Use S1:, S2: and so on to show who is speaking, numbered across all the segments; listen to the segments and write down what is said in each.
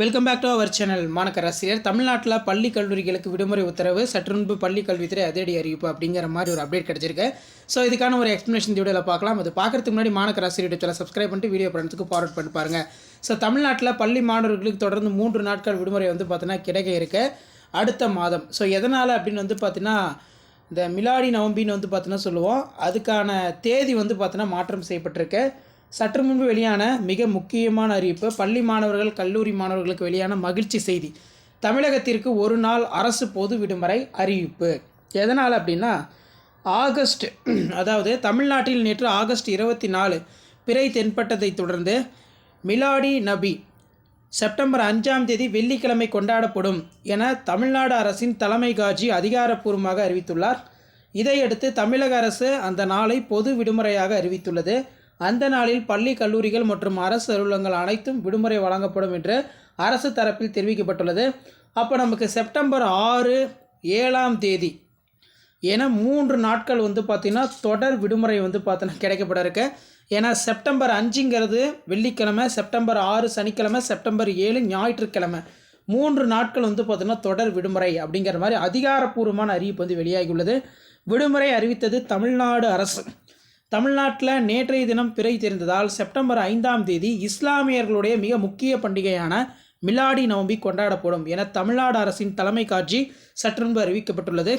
S1: Welcome back to our channel Manakkar Asiriyar தமிழ்நாட்டில் பள்ளி கல்லூரிகளுக்கு விடுமுறை உத்தரவு சற்று முன்பு பள்ளி கல்வித்துறை அதிரடி அறிவிப்பு அப்படிங்கிற மாதிரி ஒரு அப்டேட் கிடச்சிருக்கு. ஸோ இதுக்கான ஒரு எக்ஸ்ப்ளனேஷன் வீடியோவில் பார்க்கலாம். அது பார்க்குறதுக்கு முன்னாடி மாணக்கர் ஆசிரியர் சேனல் சப்ஸ்கிரைப் பண்ணிட்டு வீடியோ படத்துக்கு ஃபார்வர்ட் பண்ணி பாருங்கள் ஸோ தமிழ்நாட்டில் பள்ளி மாணவர்களுக்கு தொடர்ந்து மூன்று நாட்கள் விடுமுறை வந்து பார்த்தீங்கன்னா கிடைக்க இருக்கு. அடுத்த மாதம். ஸோ எதனால் அப்படின்னு வந்து பார்த்தீங்கன்னா இந்த மிலாடி நவம்பின்னு வந்து பார்த்தீங்கன்னா சொல்லுவோம். அதுக்கான தேதி வந்து பார்த்தீங்கன்னா மாற்றம் செய்யப்பட்டிருக்கு. சற்று முன்பு வெளியான மிக முக்கியமான அறிவிப்பு பள்ளி மாணவர்கள் கல்லூரி மாணவர்களுக்கு வெளியான மகிழ்ச்சி செய்தி. தமிழகத்திற்கு ஒரு நாள் அரசு பொது விடுமுறை அறிவிப்பு. எதனால் அப்படின்னா ஆகஸ்ட் அதாவது தமிழ்நாட்டில் நேற்று ஆகஸ்ட் இருபத்தி நாலு பிறை தென்பட்டதைத் தொடர்ந்து மிலாடி நபி செப்டம்பர் அஞ்சாம் தேதி வெள்ளிக்கிழமை கொண்டாடப்படும் என தமிழ்நாடு அரசின் தலைமை காஜி அதிகாரப்பூர்வமாக அறிவித்துள்ளார். இதையடுத்து தமிழக அரசு அந்த நாளை பொது விடுமுறையாக அறிவித்துள்ளது. அந்த நாளில் பள்ளி கல்லூரிகள் மற்றும் அரசு அலுவலகங்கள் அனைத்தும் விடுமுறை வழங்கப்படும் என்று அரசு தரப்பில் தெரிவிக்கப்பட்டுள்ளது. அப்போ நமக்கு செப்டம்பர் ஆறு ஏழாம் தேதி ஏன்னா மூன்று நாட்கள் வந்து பார்த்திங்கன்னா தொடர் விடுமுறை வந்து பார்த்தோன்னா கிடைக்கப்பட இருக்கு. ஏன்னா செப்டம்பர் அஞ்சுங்கிறது வெள்ளிக்கிழமை செப்டம்பர் ஆறு சனிக்கிழமை செப்டம்பர் ஏழு ஞாயிற்றுக்கிழமை. மூன்று நாட்கள் வந்து பார்த்திங்கன்னா தொடர் விடுமுறை அப்படிங்கிற மாதிரி அதிகாரப்பூர்வமான அறிவிப்பு வந்து வெளியாகியுள்ளது. விடுமுறை அறிவித்தது தமிழ்நாடு அரசு. தமிழ்நாட்டில் நேற்றைய தினம் பிறை தெரிந்ததால் செப்டம்பர் ஐந்தாம் தேதி இஸ்லாமியர்களுடைய மிக முக்கிய பண்டிகையான மிலாடி நவம்பி கொண்டாடப்படும் என தமிழ்நாடு அரசின் தலைமை காட்சி சற்றுமுன்பு அறிவிக்கப்பட்டுள்ளது.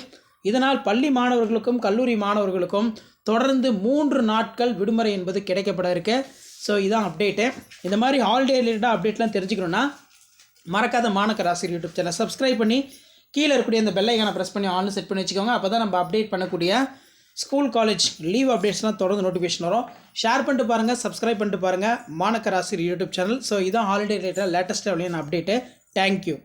S1: இதனால் பள்ளி மாணவர்களுக்கும் கல்லூரி மாணவர்களுக்கும் தொடர்ந்து மூன்று நாட்கள் விடுமுறை என்பது கிடைக்கப்பட இருக்கு. ஸோ இதான் அப்டேட்டு இந்த மாதிரி ஹாலிடே ரிலேட்டடாக அப்டேட்லாம் தெரிஞ்சுக்கணுன்னா மறக்காத மாணக்கர் ஆசிரியர் யூடியூப் சேனல் சப்ஸ்கிரைப் பண்ணி கீழே இருக்கக்கூடிய அந்த பெல்லைக்கான ப்ரெஸ் பண்ணி ஆன்லைன் செட் பண்ணி வச்சுக்கோங்க. அப்போ தான் நம்ம அப்டேட் பண்ணக்கூடிய ஸ்கூல் காலேஜ் லீவ் அப்டேட்ஸ்லாம் தொடர்ந்து நோட்டிஃபிகேஷன் வரும். ஷேர் பண்ணிட்டு பாருங்கள் சப்ஸ்கிரைப் பண்ணிட்டு பாருங்கள் மாணக்கராசிரியர் யூடியூப் சேனல் ஸோ இதான் ஹாலிடே ரிலேட்டட் லேட்டஸ்ட்டாக அப்படின்னு அப்டேட்டு தேங்க்யூ